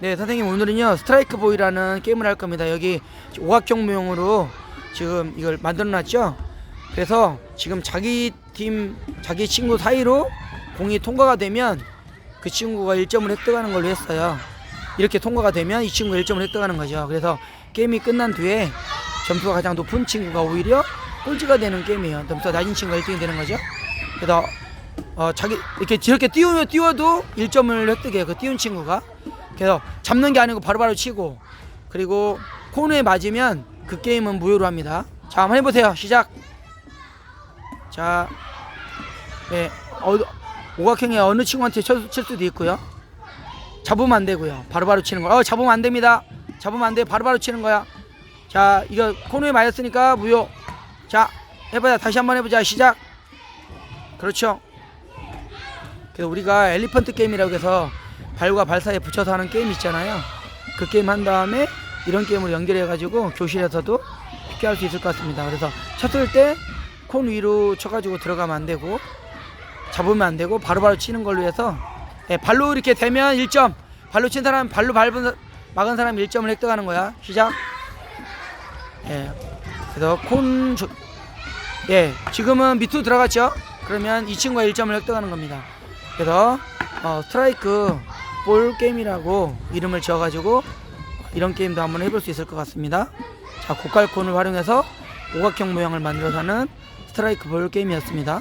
네, 선생님 오늘은요 스트라이크 보이라는 게임을 할 겁니다. 여기 오각형 모형으로 지금 이걸 만들어 놨죠. 그래서 지금 자기 팀, 자기 친구 사이로 공이 통과가 되면 그 친구가 1점을 획득하는 걸로 했어요. 이렇게 통과가 되면 이 친구가 1점을 획득하는 거죠. 그래서 게임이 끝난 뒤에 점수가 가장 높은 친구가 오히려 꼴찌가 되는 게임이에요. 점수가 낮은 친구가 1등이 되는 거죠. 그래서 어, 자기 이렇게 저렇게 띄우면 띄워도 1점을 획득해요. 그 띄운 친구가. 그래서 잡는 게 아니고 바로 바로 치고 그리고 코너에 맞으면 그 게임은 무효로 합니다. 자, 한번 해보세요. 시작. 자, 네, 어, 오각형의 어느 친구한테 칠, 칠 수도 있고요. 잡으면 안 되고요. 바로바로 치는 거. 어, 잡으면 안 됩니다. 잡으면 안 돼. 바로 바로 치는 거야. 자, 이거 코너에 맞았으니까 무효. 자, 해보자. 다시 한번 해보자. 시작. 그렇죠. 그래서 우리가 엘리펀트 게임이라고 해서 발과 발 사이에 붙여서 하는 게임 있잖아요. 그 게임 한 다음에 이런 게임으로 연결해 가지고 교실에서도 쉽게 할 수 있을 것 같습니다. 그래서 쳤을 때 콘 위로 쳐가지고 들어가면 안 되고 잡으면 안 되고 바로바로 치는 걸로 해서 예, 발로 이렇게 되면 1점 발로 친 사람 발로 밟은 사- 막은 사람 1점을 획득하는 거야. 시작. 예. 그래서 콘 조- 예, 지금은 밑으로 들어갔죠? 그러면 이 친구가 1점을 획득하는 겁니다. 그래서 어, 스트라이크 볼 게임이라고 이름을 지어가지고 이런 게임도 한번 해볼 수 있을 것 같습니다. 자, 고칼콘을 활용해서 오각형 모양을 만들어서 하는 스트라이크 볼 게임이었습니다.